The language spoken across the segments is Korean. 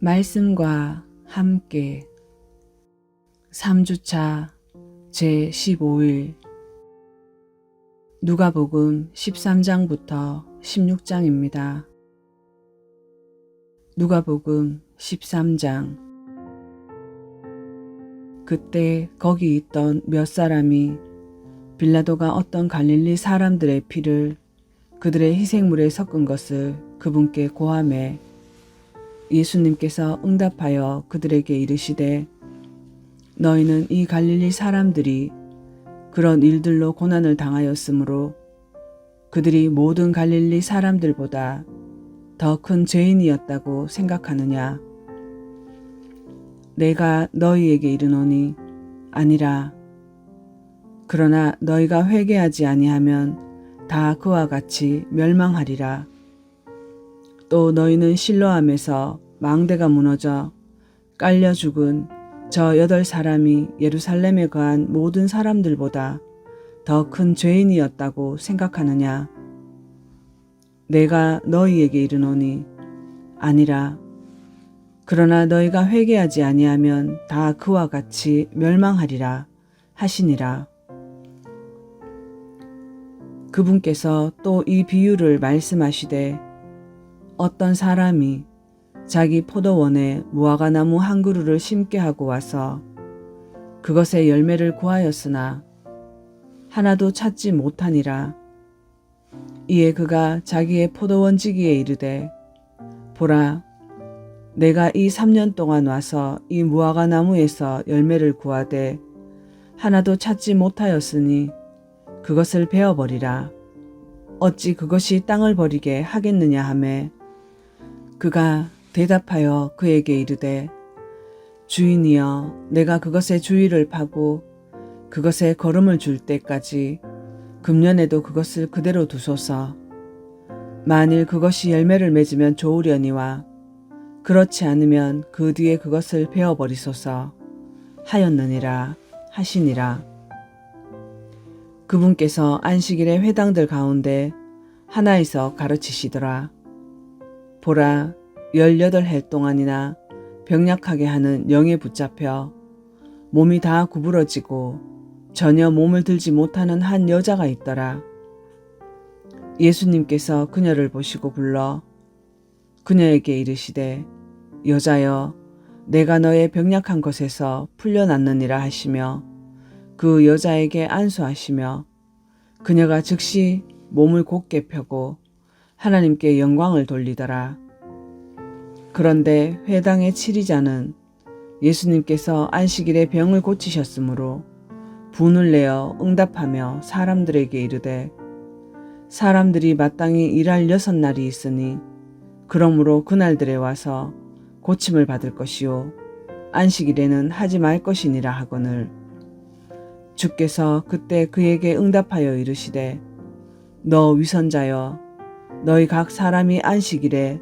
말씀과 함께. 3주차 제 15일. 누가복음 13장부터 16장입니다. 누가복음 13장. 그때 거기 있던 몇 사람이 빌라도가 어떤 갈릴리 사람들의 피를 그들의 희생물에 섞은 것을 그분께 고함해 예수님께서 응답하여 그들에게 이르시되 너희는 이 갈릴리 사람들이 그런 일들로 고난을 당하였으므로 그들이 모든 갈릴리 사람들보다 더 큰 죄인이었다고 생각하느냐? 내가 너희에게 이르노니 아니라 그러나 너희가 회개하지 아니하면 다 그와 같이 멸망하리라. 또 너희는 실로암에서 망대가 무너져 깔려 죽은 저 여덟 사람이 예루살렘에 거한 모든 사람들보다 더 큰 죄인이었다고 생각하느냐? 내가 너희에게 이르노니 아니라 그러나 너희가 회개하지 아니하면 다 그와 같이 멸망하리라 하시니라. 그분께서 또 이 비유를 말씀하시되 어떤 사람이 자기 포도원에 무화과나무 한 그루를 심게 하고 와서 그것의 열매를 구하였으나 하나도 찾지 못하니라. 이에 그가 자기의 포도원 지기에 이르되 보라 내가 이 3년 동안 와서 이 무화과 나무에서 열매를 구하되 하나도 찾지 못하였으니 그것을 베어버리라. 어찌 그것이 땅을 버리게 하겠느냐 하매 그가 대답하여 그에게 이르되 주인이여 내가 그것의 주위를 파고 그것에 걸음을 줄 때까지 금년에도 그것을 그대로 두소서. 만일 그것이 열매를 맺으면 좋으려니와 그렇지 않으면 그 뒤에 그것을 베어버리소서 하였느니라 하시니라. 그분께서 안식일의 회당들 가운데 하나에서 가르치시더라. 보라, 열여덟 해 동안이나 병약하게 하는 영에 붙잡혀 몸이 다 구부러지고 전혀 몸을 들지 못하는 한 여자가 있더라. 예수님께서 그녀를 보시고 불러 그녀에게 이르시되 여자여 내가 너의 병약한 것에서 풀려났느니라 하시며 그 여자에게 안수하시며 그녀가 즉시 몸을 곧게 펴고 하나님께 영광을 돌리더라. 그런데 회당의 치리자는 예수님께서 안식일에 병을 고치셨으므로 분을 내어 응답하며 사람들에게 이르되 사람들이 마땅히 일할 여섯 날이 있으니 그러므로 그날들에 와서 고침을 받을 것이요 안식일에는 하지 말 것이니라 하거늘 주께서 그때 그에게 응답하여 이르시되 너 위선자여 너희 각 사람이 안식일에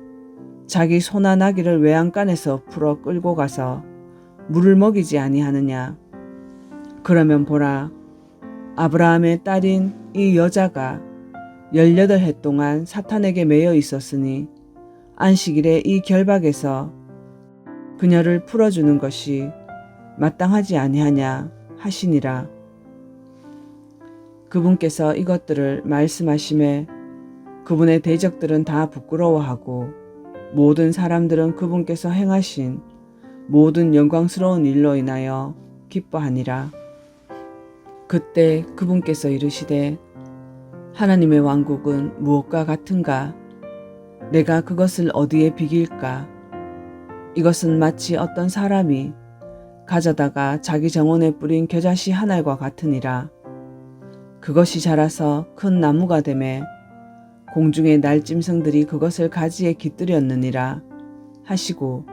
자기 소나 나귀를 외양간에서 풀어 끌고 가서 물을 먹이지 아니하느냐 그러면 보라 아브라함의 딸인 이 여자가 18해 동안 사탄에게 매여 있었으니 안식일에 이 결박에서 그녀를 풀어주는 것이 마땅하지 아니하냐 하시니라. 그분께서 이것들을 말씀하심에 그분의 대적들은 다 부끄러워하고 모든 사람들은 그분께서 행하신 모든 영광스러운 일로 인하여 기뻐하니라. 그때 그분께서 이르시되 하나님의 왕국은 무엇과 같은가? 내가 그것을 어디에 비길까? 이것은 마치 어떤 사람이 가져다가 자기 정원에 뿌린 겨자씨 한 알과 같으니라. 그것이 자라서 큰 나무가 되매 공중의 날짐승들이 그것을 가지에 깃들였느니라 하시고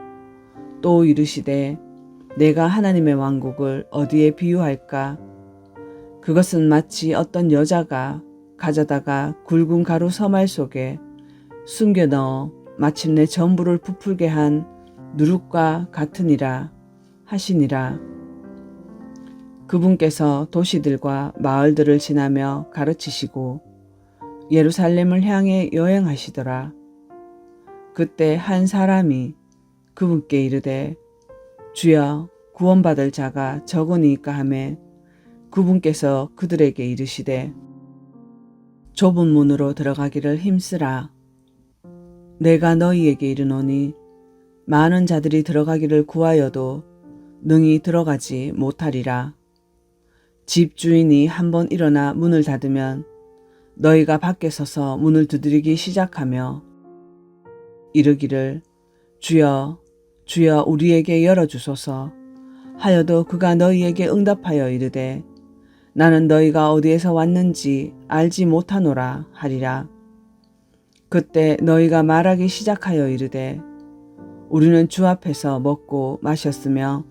또 이르시되 내가 하나님의 왕국을 어디에 비유할까? 그것은 마치 어떤 여자가 가져다가 굵은 가루 서말 속에 숨겨 넣어 마침내 전부를 부풀게 한 누룩과 같으니라 하시니라. 그분께서 도시들과 마을들을 지나며 가르치시고 예루살렘을 향해 여행하시더라. 그때 한 사람이 그분께 이르되 주여 구원받을 자가 적으니까 하매 그분께서 그들에게 이르시되 좁은 문으로 들어가기를 힘쓰라. 내가 너희에게 이르노니 많은 자들이 들어가기를 구하여도 능히 들어가지 못하리라. 집 주인이 한번 일어나 문을 닫으면 너희가 밖에 서서 문을 두드리기 시작하며 이르기를 주여 주여 우리에게 열어주소서 하여도 그가 너희에게 응답하여 이르되 나는 너희가 어디에서 왔는지 알지 못하노라 하리라. 그때 너희가 말하기 시작하여 이르되 우리는 주 앞에서 먹고 마셨으며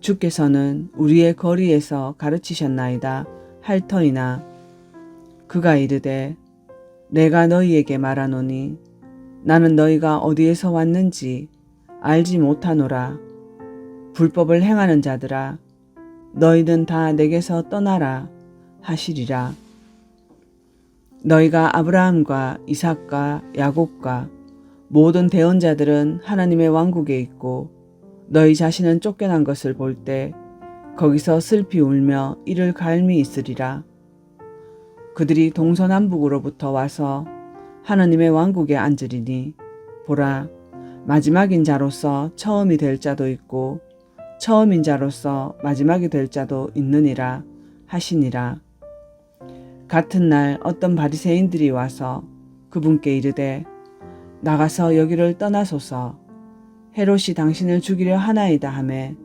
주께서는 우리의 거리에서 가르치셨나이다 할 터이나 그가 이르되 내가 너희에게 말하노니 나는 너희가 어디에서 왔는지 알지 못하노라 불법을 행하는 자들아 너희는 다 내게서 떠나라 하시리라 너희가 아브라함과 이삭과 야곱과 모든 대언자들은 하나님의 왕국에 있고 너희 자신은 쫓겨난 것을 볼 때 거기서 슬피 울며 이를 갈미 있으리라. 그들이 동서남북으로부터 와서 하나님의 왕국에 앉으리니 보라 마지막인 자로서 처음이 될 자도 있고 처음인 자로서 마지막이 될 자도 있느니라 하시니라. 같은 날 어떤 바리새인들이 와서 그분께 이르되 나가서 여기를 떠나소서 헤롯이 당신을 죽이려 하나이다 하매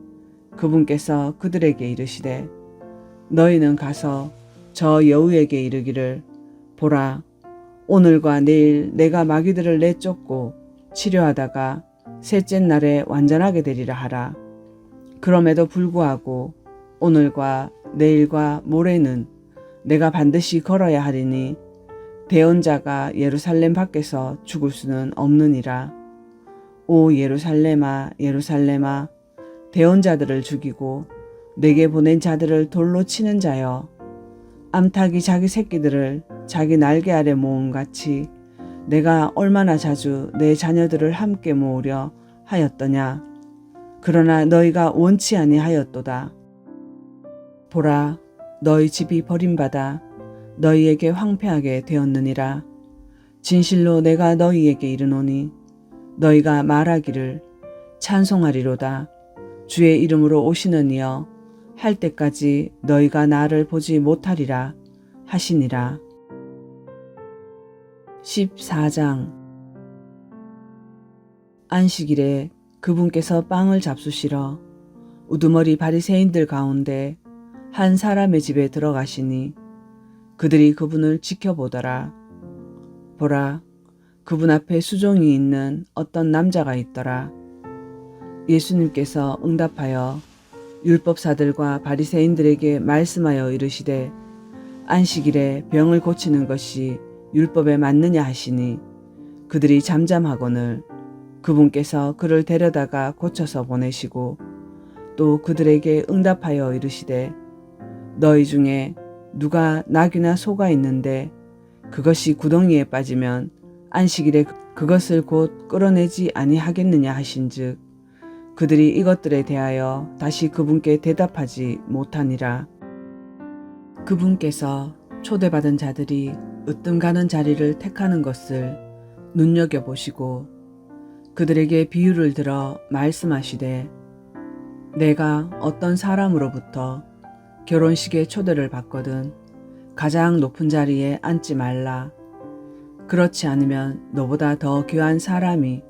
그분께서 그들에게 이르시되 너희는 가서 저 여우에게 이르기를 보라 오늘과 내일 내가 마귀들을 내쫓고 치료하다가 셋째 날에 완전하게 되리라 하라. 그럼에도 불구하고 오늘과 내일과 모레는 내가 반드시 걸어야 하리니 대언자가 예루살렘 밖에서 죽을 수는 없느니라. 오 예루살렘아 예루살렘아 대언자들을 죽이고 내게 보낸 자들을 돌로 치는 자여 암탉이 자기 새끼들을 자기 날개 아래 모음 같이 내가 얼마나 자주 내 자녀들을 함께 모으려 하였더냐 그러나 너희가 원치 아니하였도다. 보라, 너희 집이 버림받아 너희에게 황폐하게 되었느니라. 진실로 내가 너희에게 이르노니 너희가 말하기를 찬송하리로다. 주의 이름으로 오시는 이여 할 때까지 너희가 나를 보지 못하리라 하시니라. 14장 안식일에 그분께서 빵을 잡수시러 우두머리 바리새인들 가운데 한 사람의 집에 들어가시니 그들이 그분을 지켜보더라. 보라, 그분 앞에 수종이 있는 어떤 남자가 있더라. 예수님께서 응답하여 율법사들과 바리새인들에게 말씀하여 이르시되 안식일에 병을 고치는 것이 율법에 맞느냐 하시니 그들이 잠잠하거늘 그분께서 그를 데려다가 고쳐서 보내시고 또 그들에게 응답하여 이르시되 너희 중에 누가 낙이나 소가 있는데 그것이 구덩이에 빠지면 안식일에 그것을 곧 끌어내지 아니하겠느냐 하신즉 그들이 이것들에 대하여 다시 그분께 대답하지 못하니라 그분께서 초대받은 자들이 으뜸 가는 자리를 택하는 것을 눈여겨 보시고 그들에게 비유를 들어 말씀하시되 내가 어떤 사람으로부터 결혼식에 초대를 받거든 가장 높은 자리에 앉지 말라. 그렇지 않으면 너보다 더 귀한 사람이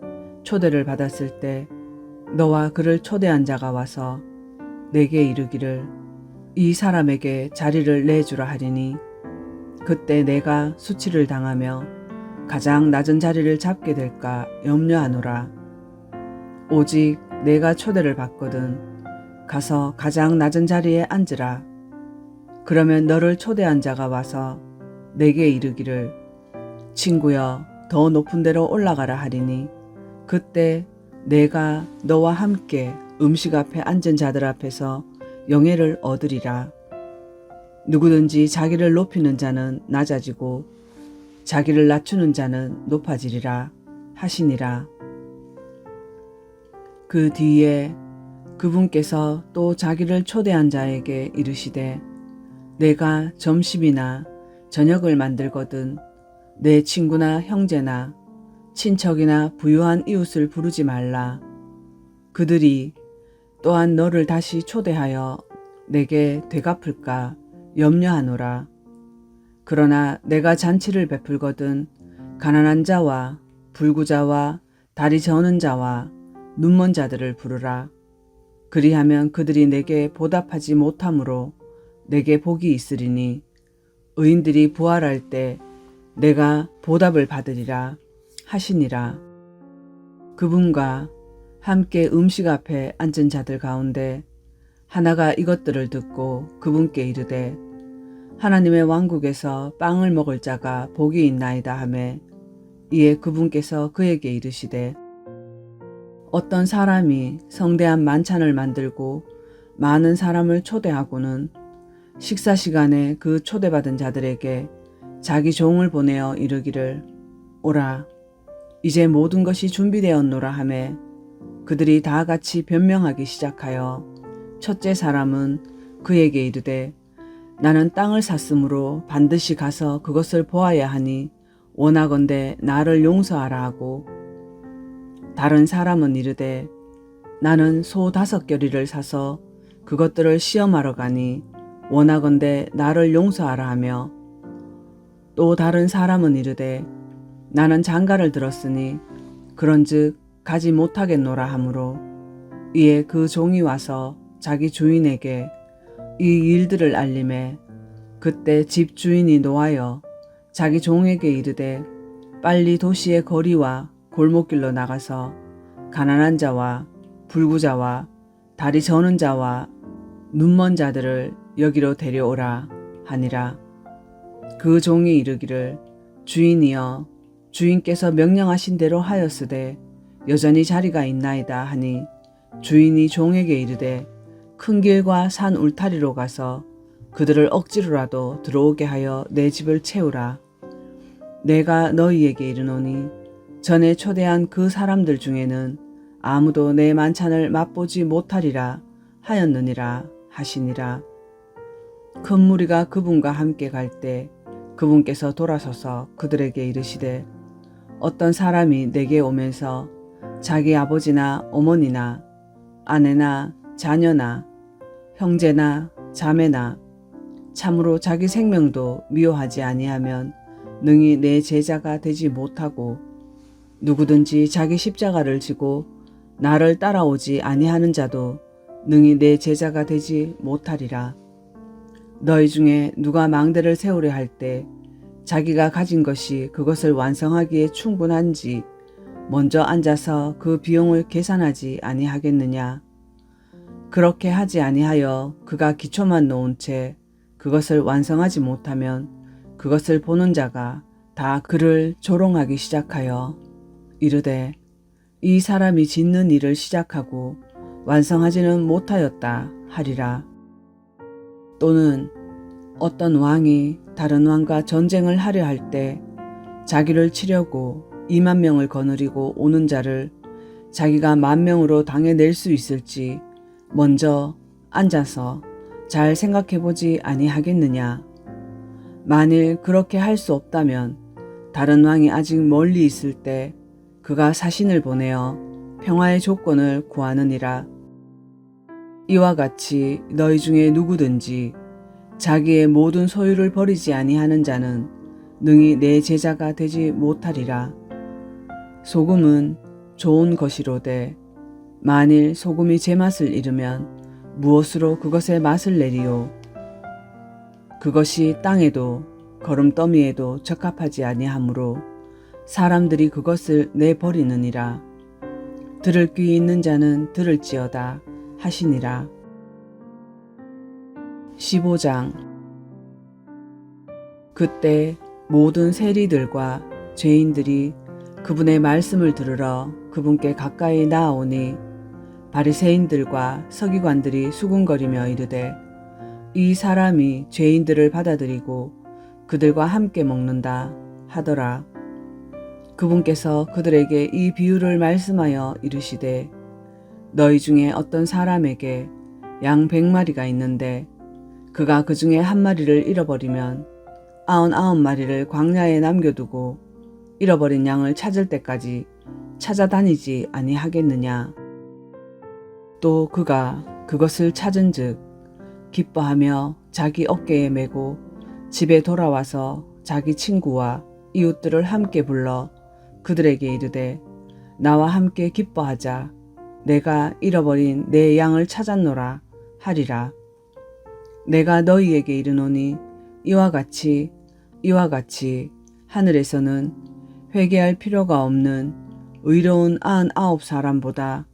초대를 받았을 때 너와 그를 초대한 자가 와서 내게 이르기를 이 사람에게 자리를 내주라 하리니 그때 내가 수치를 당하며 가장 낮은 자리를 잡게 될까 염려하노라. 오직 내가 초대를 받거든 가서 가장 낮은 자리에 앉으라. 그러면 너를 초대한 자가 와서 내게 이르기를 친구여 더 높은 데로 올라가라 하리니 그때 내가 너와 함께 음식 앞에 앉은 자들 앞에서 영예를 얻으리라. 누구든지 자기를 높이는 자는 낮아지고 자기를 낮추는 자는 높아지리라 하시니라. 그 뒤에 그분께서 또 자기를 초대한 자에게 이르시되 내가 점심이나 저녁을 만들거든 내 친구나 형제나 친척이나 부유한 이웃을 부르지 말라. 그들이 또한 너를 다시 초대하여 내게 되갚을까 염려하노라. 그러나 내가 잔치를 베풀거든 가난한 자와 불구자와 다리 저는 자와 눈먼 자들을 부르라. 그리하면 그들이 내게 보답하지 못하므로 내게 복이 있으리니 의인들이 부활할 때 내가 보답을 받으리라 하시니라. 그분과 함께 음식 앞에 앉은 자들 가운데 하나가 이것들을 듣고 그분께 이르되 하나님의 왕국에서 빵을 먹을 자가 복이 있나이다 하매 이에 그분께서 그에게 이르시되 어떤 사람이 성대한 만찬을 만들고 많은 사람을 초대하고는 식사 시간에 그 초대받은 자들에게 자기 종을 보내어 이르기를 오라 이제 모든 것이 준비되었노라 하매 그들이 다 같이 변명하기 시작하여 첫째 사람은 그에게 이르되 나는 땅을 샀으므로 반드시 가서 그것을 보아야 하니 원하건대 나를 용서하라 하고. 다른 사람은 이르되 나는 소 다섯 겨리를 사서 그것들을 시험하러 가니 원하건대 나를 용서하라 하며. 또 다른 사람은 이르되 나는 장가를 들었으니 그런즉 가지 못하겠노라 하므로 이에 그 종이 와서 자기 주인에게 이 일들을 알림해 그때 집 주인이 노하여 자기 종에게 이르되 빨리 도시의 거리와 골목길로 나가서 가난한 자와 불구자와 다리 저는 자와 눈먼 자들을 여기로 데려오라 하니라. 그 종이 이르기를 주인이여 주인께서 명령하신 대로 하였으되 여전히 자리가 있나이다 하니 주인이 종에게 이르되 큰 길과 산 울타리로 가서 그들을 억지로라도 들어오게 하여 내 집을 채우라. 내가 너희에게 이르노니 전에 초대한 그 사람들 중에는 아무도 내 만찬을 맛보지 못하리라 하였느니라 하시니라. 큰 무리가 그분과 함께 갈 때 그분께서 돌아서서 그들에게 이르시되 어떤 사람이 내게 오면서 자기 아버지나 어머니나 아내나 자녀나 형제나 자매나 참으로 자기 생명도 미워하지 아니하면 능히 내 제자가 되지 못하고 누구든지 자기 십자가를 지고 나를 따라오지 아니하는 자도 능히 내 제자가 되지 못하리라. 너희 중에 누가 망대를 세우려 할 때 자기가 가진 것이 그것을 완성하기에 충분한지 먼저 앉아서 그 비용을 계산하지 아니하겠느냐. 그렇게 하지 아니하여 그가 기초만 놓은 채 그것을 완성하지 못하면 그것을 보는 자가 다 그를 조롱하기 시작하여 이르되 이 사람이 짓는 일을 시작하고 완성하지는 못하였다 하리라. 또는 어떤 왕이 다른 왕과 전쟁을 하려 할 때 자기를 치려고 2만 명을 거느리고 오는 자를 자기가 만 명으로 당해낼 수 있을지 먼저 앉아서 잘 생각해 보지 아니하겠느냐. 만일 그렇게 할 수 없다면 다른 왕이 아직 멀리 있을 때 그가 사신을 보내어 평화의 조건을 구하느니라. 이와 같이 너희 중에 누구든지 자기의 모든 소유를 버리지 아니하는 자는 능히 내 제자가 되지 못하리라. 소금은 좋은 것이로되 만일 소금이 제맛을 잃으면 무엇으로 그것의 맛을 내리요. 그것이 땅에도 걸음더미에도 적합하지 아니하므로 사람들이 그것을 내버리느니라. 들을 귀 있는 자는 들을지어다 하시니라. 15장 그때 모든 세리들과 죄인들이 그분의 말씀을 들으러 그분께 가까이 나아오니 바리새인들과 서기관들이 수군거리며 이르되 이 사람이 죄인들을 받아들이고 그들과 함께 먹는다 하더라. 그분께서 그들에게 이 비유를 말씀하여 이르시되 너희 중에 어떤 사람에게 양 백마리가 있는데 그가 그 중에 한 마리를 잃어버리면 아흔아홉 마리를 광야에 남겨두고 잃어버린 양을 찾을 때까지 찾아다니지 아니하겠느냐. 또 그가 그것을 찾은 즉 기뻐하며 자기 어깨에 메고 집에 돌아와서 자기 친구와 이웃들을 함께 불러 그들에게 이르되 나와 함께 기뻐하자 내가 잃어버린 내 양을 찾았노라 하리라 내가 너희에게 이르노니 이와 같이 이와 같이 하늘에서는 회개할 필요가 없는 의로운 아흔아홉 사람보다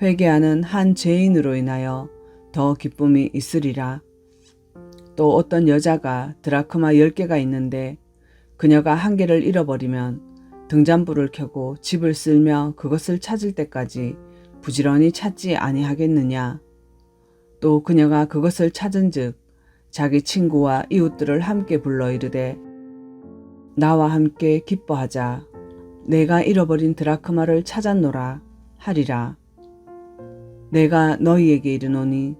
회개하는 한 죄인으로 인하여 더 기쁨이 있으리라. 또 어떤 여자가 드라크마 10개가 있는데 그녀가 한 개를 잃어버리면 등잔불을 켜고 집을 쓸며 그것을 찾을 때까지 부지런히 찾지 아니하겠느냐. 또 그녀가 그것을 찾은즉 자기 친구와 이웃들을 함께 불러 이르되 나와 함께 기뻐하자. 내가 잃어버린 드라크마를 찾았노라 하리라. 내가 너희에게 이르노니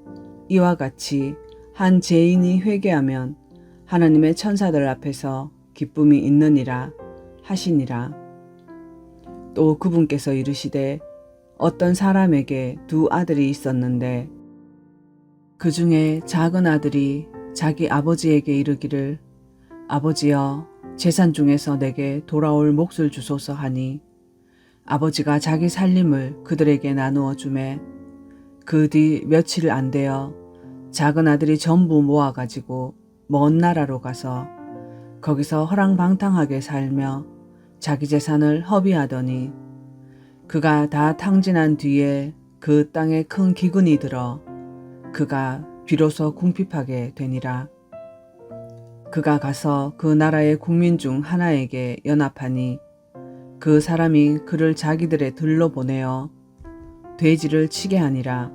이와 같이 한 죄인이 회개하면 하나님의 천사들 앞에서 기쁨이 있느니라 하시니라. 또 그분께서 이르시되 어떤 사람에게 두 아들이 있었는데 그 중에 작은 아들이 자기 아버지에게 이르기를 아버지여 재산 중에서 내게 돌아올 몫을 주소서 하니 아버지가 자기 살림을 그들에게 나누어 주매 그 뒤 며칠 안 되어 작은 아들이 전부 모아 가지고 먼 나라로 가서 거기서 허랑방탕하게 살며 자기 재산을 허비하더니 그가 다 탕진한 뒤에 그 땅에 큰 기근이 들어 그가 비로소 궁핍하게 되니라. 그가 가서 그 나라의 국민 중 하나에게 연합하니 그 사람이 그를 자기들의 들로 보내어 돼지를 치게 하니라.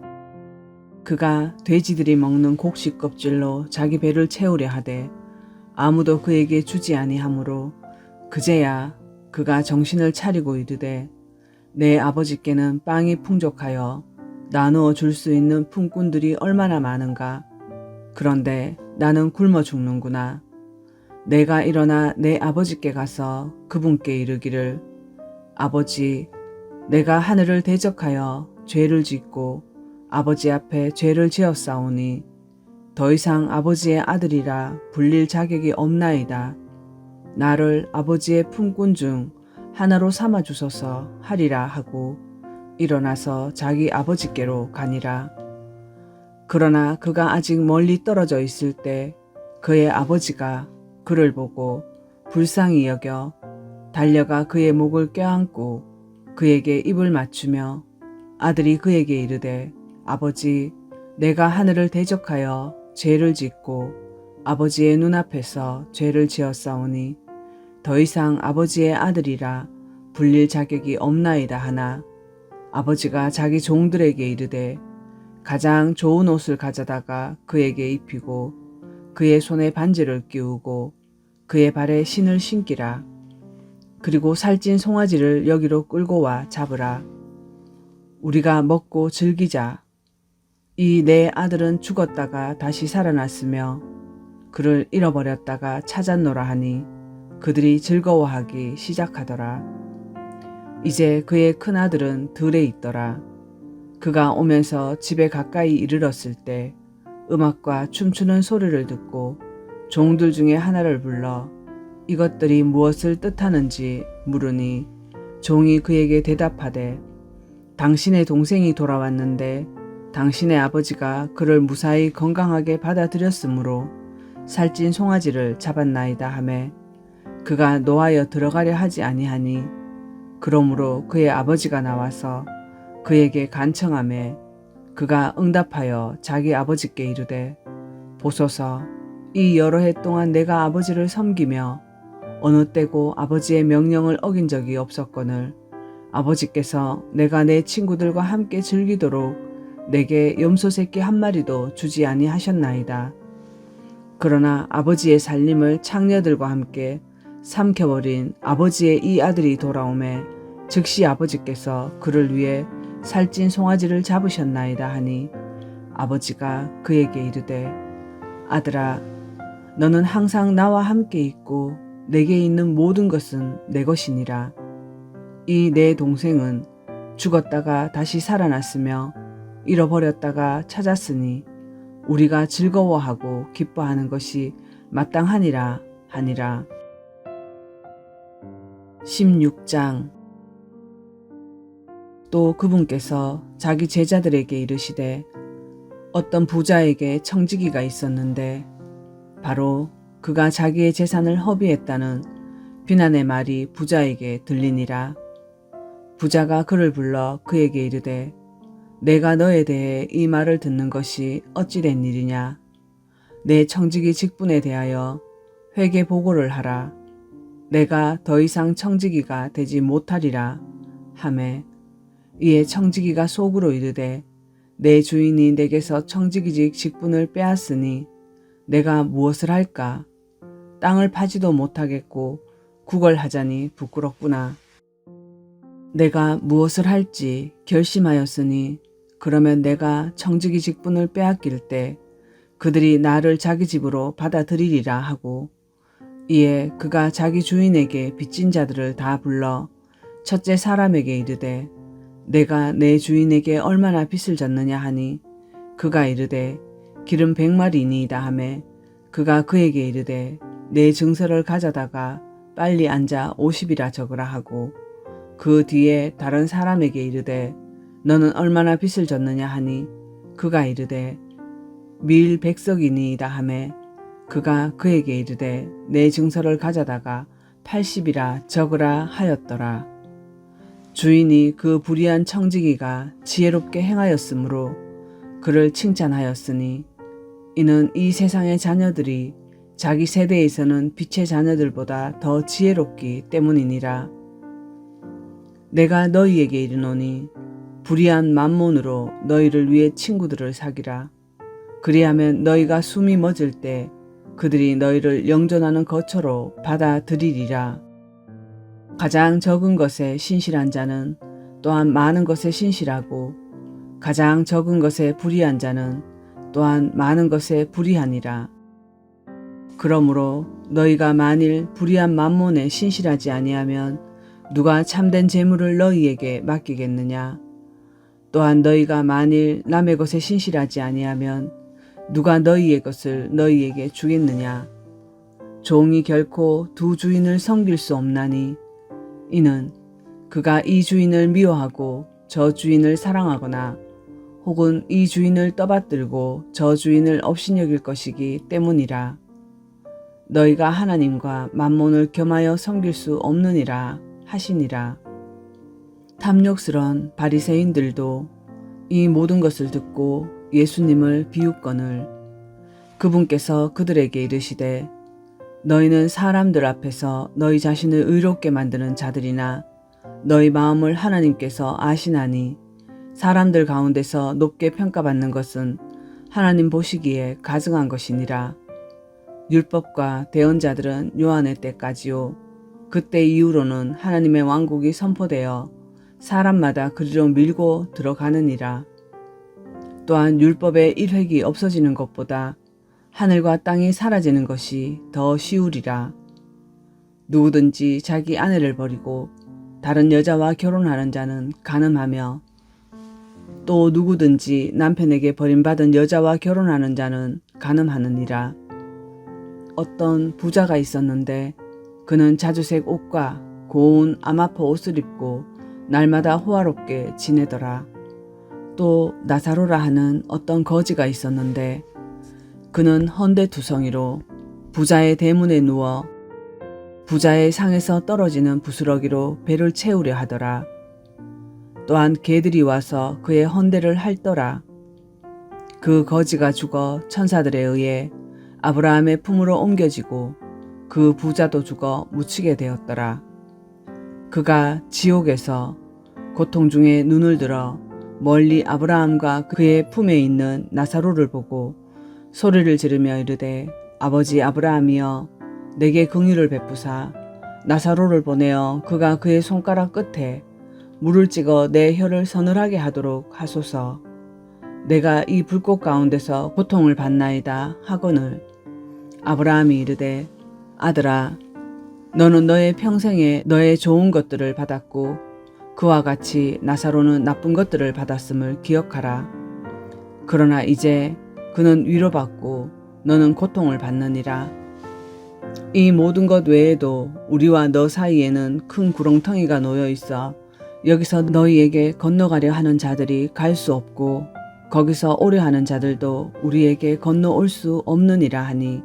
그가 돼지들이 먹는 곡식 껍질로 자기 배를 채우려 하되 아무도 그에게 주지 아니하므로 그제야 그가 정신을 차리고 이르되 내 아버지께는 빵이 풍족하여 나누어 줄 수 있는 품꾼들이 얼마나 많은가. 그런데 나는 굶어 죽는구나. 내가 일어나 내 아버지께 가서 그분께 이르기를 아버지 내가 하늘을 대적하여 죄를 짓고 아버지 앞에 죄를 지었사오니 더 이상 아버지의 아들이라 불릴 자격이 없나이다. 나를 아버지의 품꾼 중 하나로 삼아 주소서 하리라 하고 일어나서 자기 아버지께로 가니라. 그러나 그가 아직 멀리 떨어져 있을 때 그의 아버지가 그를 보고 불쌍히 여겨 달려가 그의 목을 껴안고 그에게 입을 맞추며 아들이 그에게 이르되 아버지 내가 하늘을 대적하여 죄를 짓고 아버지의 눈앞에서 죄를 지었사오니 더 이상 아버지의 아들이라 불릴 자격이 없나이다 하나 아버지가 자기 종들에게 이르되 가장 좋은 옷을 가져다가 그에게 입히고 그의 손에 반지를 끼우고 그의 발에 신을 신기라. 그리고 살찐 송아지를 여기로 끌고 와 잡으라. 우리가 먹고 즐기자. 이 내 아들은 죽었다가 다시 살아났으며 그를 잃어버렸다가 찾았노라 하니 그들이 즐거워하기 시작하더라. 이제 그의 큰 아들은 들에 있더라. 그가 오면서 집에 가까이 이르렀을 때 음악과 춤추는 소리를 듣고 종들 중에 하나를 불러 이것들이 무엇을 뜻하는지 물으니 종이 그에게 대답하되 당신의 동생이 돌아왔는데 당신의 아버지가 그를 무사히 건강하게 받아들였으므로 살찐 송아지를 잡았나이다 하매 그가 노하여 들어가려 하지 아니하니 그러므로 그의 아버지가 나와서 그에게 간청함에 그가 응답하여 자기 아버지께 이르되 보소서 이 여러 해 동안 내가 아버지를 섬기며 어느 때고 아버지의 명령을 어긴 적이 없었거늘 아버지께서 내가 내 친구들과 함께 즐기도록 내게 염소 새끼 한 마리도 주지 아니하셨나이다. 그러나 아버지의 살림을 창녀들과 함께 삼켜버린 아버지의 이 아들이 돌아오매 즉시 아버지께서 그를 위해 살찐 송아지를 잡으셨나이다 하니 아버지가 그에게 이르되 아들아 너는 항상 나와 함께 있고 내게 있는 모든 것은 내 것이니라. 이 내 동생은 죽었다가 다시 살아났으며 잃어버렸다가 찾았으니 우리가 즐거워하고 기뻐하는 것이 마땅하니라 하니라 16장 또 그분께서 자기 제자들에게 이르시되 어떤 부자에게 청지기가 있었는데 바로 그가 자기의 재산을 허비했다는 비난의 말이 부자에게 들리니라. 부자가 그를 불러 그에게 이르되 내가 너에 대해 이 말을 듣는 것이 어찌된 일이냐. 내 청지기 직분에 대하여 회개 보고를 하라. 내가 더 이상 청지기가 되지 못하리라. 하매 이에 청지기가 속으로 이르되 내 주인이 내게서 청지기직 직분을 빼앗으니 내가 무엇을 할까? 땅을 파지도 못하겠고 구걸하자니 부끄럽구나. 내가 무엇을 할지 결심하였으니 그러면 내가 청지기 직분을 빼앗길 때 그들이 나를 자기 집으로 받아들이리라 하고 이에 그가 자기 주인에게 빚진 자들을 다 불러 첫째 사람에게 이르되 내가 내 주인에게 얼마나 빚을 졌느냐 하니? 그가 이르되 기름 백마리니이다 하매 그가 그에게 이르되 내 증서를 가져다가 빨리 앉아 50이라 적으라 하고 그 뒤에 다른 사람에게 이르되 너는 얼마나 빚을 졌느냐 하니? 그가 이르되 밀 백석이니이다 하매 그가 그에게 이르되 내 증서를 가져다가 80이라 적으라 하였더라. 주인이 그 불의한 청지기가 지혜롭게 행하였으므로 그를 칭찬하였으니 이는 이 세상의 자녀들이 자기 세대에서는 빛의 자녀들보다 더 지혜롭기 때문이니라. 내가 너희에게 이르노니 불의한 만몬으로 너희를 위해 친구들을 사기라. 그리하면 너희가 숨이 멎을 때 그들이 너희를 영전하는 것처로 받아들이리라. 가장 적은 것에 신실한 자는 또한 많은 것에 신실하고 가장 적은 것에 불의한 자는 또한 많은 것에 불의하니라. 그러므로 너희가 만일 불의한 만몬에 신실하지 아니하면 누가 참된 재물을 너희에게 맡기겠느냐? 또한 너희가 만일 남의 것에 신실하지 아니하면 누가 너희의 것을 너희에게 주겠느냐? 종이 결코 두 주인을 섬길 수 없나니 이는 그가 이 주인을 미워하고 저 주인을 사랑하거나 혹은 이 주인을 떠받들고 저 주인을 업신여길 것이기 때문이라. 너희가 하나님과 만몬을 겸하여 섬길 수 없느니라 하시니라. 탐욕스런 바리새인들도 이 모든 것을 듣고 예수님을 비웃거늘 그분께서 그들에게 이르시되 너희는 사람들 앞에서 너희 자신을 의롭게 만드는 자들이나 너희 마음을 하나님께서 아시나니 사람들 가운데서 높게 평가받는 것은 하나님 보시기에 가증한 것이니라. 율법과 대언자들은 요한의 때까지요. 그때 이후로는 하나님의 왕국이 선포되어 사람마다 그리로 밀고 들어가느니라. 또한 율법의 일획이 없어지는 것보다 하늘과 땅이 사라지는 것이 더 쉬우리라. 누구든지 자기 아내를 버리고 다른 여자와 결혼하는 자는 가늠하며 또 누구든지 남편에게 버림받은 여자와 결혼하는 자는 가늠하느니라. 어떤 부자가 있었는데 그는 자주색 옷과 고운 아마포 옷을 입고 날마다 호화롭게 지내더라. 또 나사로라 하는 어떤 거지가 있었는데 그는 헌데투성이로 부자의 대문에 누워 부자의 상에서 떨어지는 부스러기로 배를 채우려 하더라. 또한 개들이 와서 그의 헌대를 핥더라. 그 거지가 죽어 천사들에 의해 아브라함의 품으로 옮겨지고 그 부자도 죽어 묻히게 되었더라. 그가 지옥에서 고통 중에 눈을 들어 멀리 아브라함과 그의 품에 있는 나사로를 보고 소리를 지르며 이르되 아버지 아브라함이여 내게 긍휼을 베푸사 나사로를 보내어 그가 그의 손가락 끝에 물을 찍어 내 혀를 서늘하게 하도록 하소서. 내가 이 불꽃 가운데서 고통을 받나이다 하거늘 아브라함이 이르되 아들아 너는 너의 평생에 너의 좋은 것들을 받았고 그와 같이 나사로는 나쁜 것들을 받았음을 기억하라. 그러나 이제 그는 위로받고 너는 고통을 받느니라. 이 모든 것 외에도 우리와 너 사이에는 큰 구렁텅이가 놓여 있어 여기서 너희에게 건너가려 하는 자들이 갈 수 없고 거기서 오려 하는 자들도 우리에게 건너올 수 없느니라 하니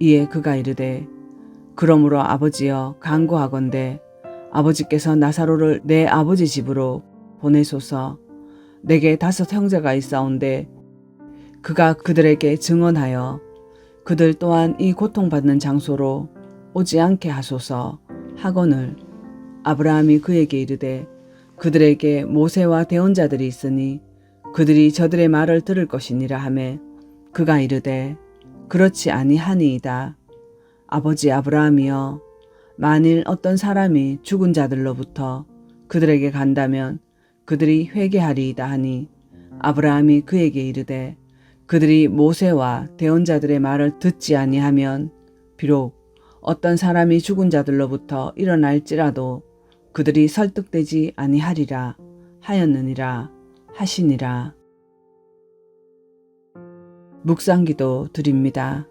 이에 그가 이르되 그러므로 아버지여 간구하건대 아버지께서 나사로를 내 아버지 집으로 보내소서. 내게 다섯 형제가 있사온데 그가 그들에게 증언하여 그들 또한 이 고통받는 장소로 오지 않게 하소서 하거늘. 아브라함이 그에게 이르되 그들에게 모세와 대언자들이 있으니 그들이 저들의 말을 들을 것이니라 하매 그가 이르되 그렇지 아니하니이다. 아버지 아브라함이여 만일 어떤 사람이 죽은 자들로부터 그들에게 간다면 그들이 회개하리이다 하니 아브라함이 그에게 이르되 그들이 모세와 대언자들의 말을 듣지 아니하면 비록 어떤 사람이 죽은 자들로부터 일어날지라도 그들이 설득되지 아니하리라 하였느니라 하시니라. 묵상기도 드립니다.